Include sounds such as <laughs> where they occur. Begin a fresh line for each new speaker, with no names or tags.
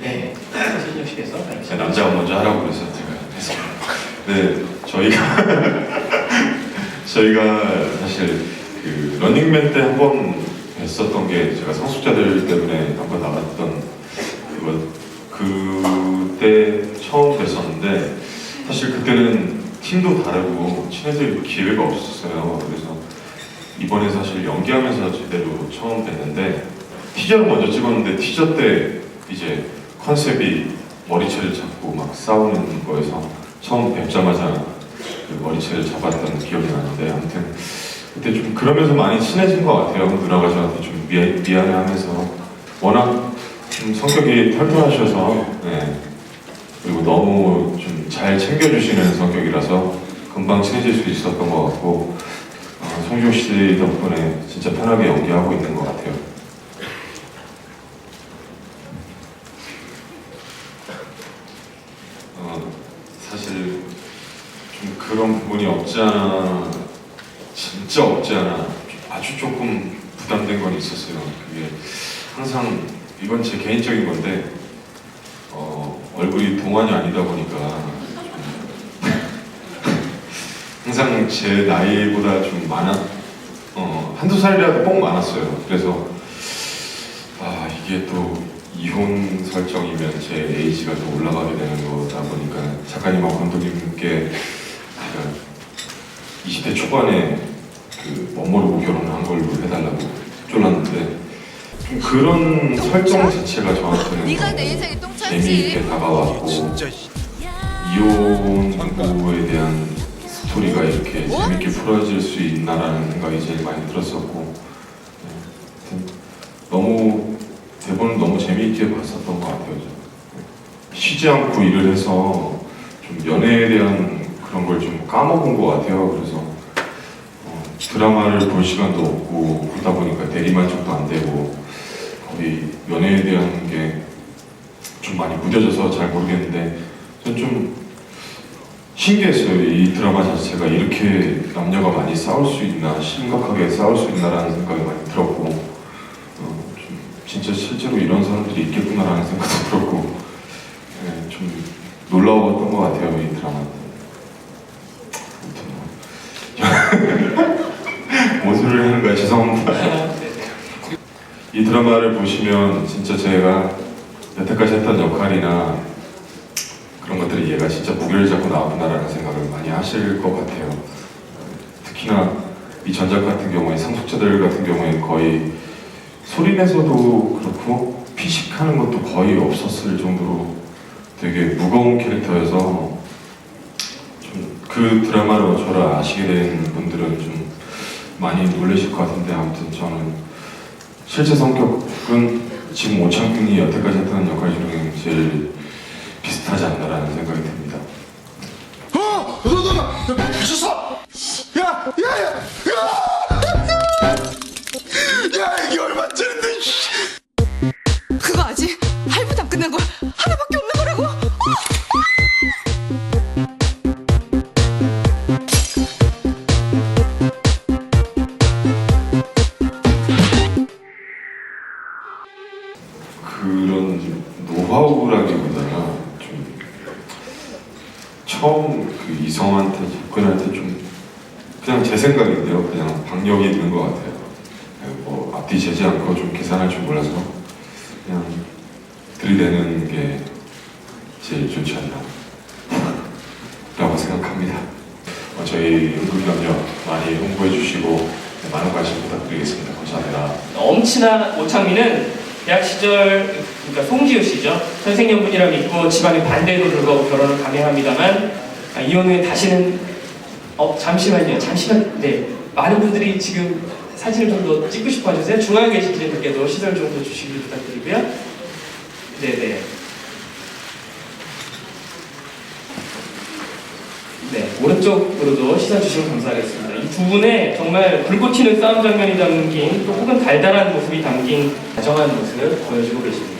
네, 신영 씨께서
제 남자가 먼저 하라고 그래서 제가 했습니다. 네, 저희가 <laughs> 저희가 사실 그 런닝맨 때 한 번 했었던 게 제가 성숙자들 때문에 한 번 나갔던 그거 그때 처음 뵀었는데 사실 그때는 팀도 다르고 친해질 기회가 없었어요. 그래서 이번에 사실 연기하면서 제대로 처음 뵀는데 티저를 먼저 찍었는데 티저 때 이제 컨셉이 머리채를 잡고 막 싸우는 거에서 처음 뵙자마자 그 머리채를 잡았던 기억이 나는데 아무튼 그때 좀 그러면서 많이 친해진 것 같아요. 누나가 저한테 좀 미안, 미안해하면서 워낙 좀 성격이 털털하셔서 네. 그리고 너무 좀 잘 챙겨주시는 성격이라서 금방 친해질 수 있었던 것 같고 어, 송지효 씨 덕분에 진짜 편하게 연기하고 있는 것 같아요. 어, 사실 좀 그런 부분이 없지 않아 진짜 없지 않아 좀 아주 조금 부담된 건 있었어요. 그게 항상 이건 제 개인적인 건데 어, 얼굴이 동안이 아니다 보니까 좀 <laughs> 항상 제 나이보다 좀 많아 어, 한두 살이라도 뽕 많았어요. 그래서 아 이게 또 이혼 설정이면 제 에이지가 더 올라가게 되는 거다 보니까 작가님하고 감독님께 제가 20대 초반에 그 멋모르고 결혼한 걸로 해달라고 쫄랐는데 좀 그런 설정 자체가 저한테는
네가 내
너무
인생에 똥
재미있게. 다가왔고 이혼 부부에 대한 스토리가 이렇게
뭐?
재밌게 풀어질 수 있나라는 생각이 제일 많이 들었었고 네, 하여튼 너무 대본을 너무 재미있게 봤었던 것 같아요. 쉬지 않고 일을 해서 좀 연애에 대한 그런 걸 좀 까먹은 것 같아요. 그래서 어, 드라마를 볼 시간도 없고 그러다 보니까 대리만족도 안 되고 거의 연애에 대한 게 좀 많이 무뎌져서 잘 모르겠는데 전좀 신기했어요. 이 드라마 자체가 이렇게 남녀가 많이 싸울 수 있나 심각하게 싸울 수 있나라는 생각이 많이 들었고 진짜 실제로 이런 사람들이 있겠구나라는 생각도 들었고 네, 좀 놀라웠던 것 같아요. 이 드라마. 뭐. <laughs> 뭔 소리를 하는 거야 죄송합니다. <laughs> 이 드라마를 보시면 진짜 제가 여태까지 했던 역할이나 그런 것들이 얘가 진짜 무게를 잡고 나왔구나라는 생각을 많이 하실 것 같아요. 특히나 이 전작 같은 경우에 상속자들 같은 경우에 거의 소리내서도 그렇고 피식하는 것도 거의 없었을 정도로 되게 무거운 캐릭터여서 좀 그 드라마로 저를 아시게 된 분들은 좀 많이 놀라실 것 같은데 아무튼 저는 실제 성격은 지금 오창균이 여태까지 했던 역할 중에 제일 비슷하지 않나라는 생각이 듭니다.
어! 너, 너, 너, 너, 미쳤어! 야! 야! 야! 야! 야, 이게 얼마 짜린데, 씨!
그거 아직 할부도 안 끝난 거 하나밖에 없는 거라고?
그런 노하우라기보다는 좀 처음 그 이성한테 접근할 때 좀 그냥 제 생각인데요. 그냥 박력이 있는 것 같아요. 앞뒤 재지 않고 좀 계산할 줄 몰라서 그냥 들이대는 게 제일 좋지 않나 라고 생각합니다. 어, 저희 응급병력 많이 홍보해 주시고 네, 많은 관심 부탁드리겠습니다. 감사합니다.
엄친아 오창민은 대학 시절 그러니까 송지효 씨죠 선생님분이랑 믿고 집안의 반대에도 불구하고 결혼을 감행합니다만 아, 이혼 후에 다시는 어 잠시만요 잠시만 네 많은 분들이 지금 사진을 좀 더 찍고 싶어 하셔서 중앙에 계신 분들께도 시설 좀 더 주시길 부탁드리고요. 네네. 네 오른쪽으로도 시선 주시면 감사하겠습니다. 이 두 분의 정말 불꽃 튀는 싸움 장면이 담긴 또 혹은 달달한 모습이 담긴 다정한 모습 보여주고 계십니다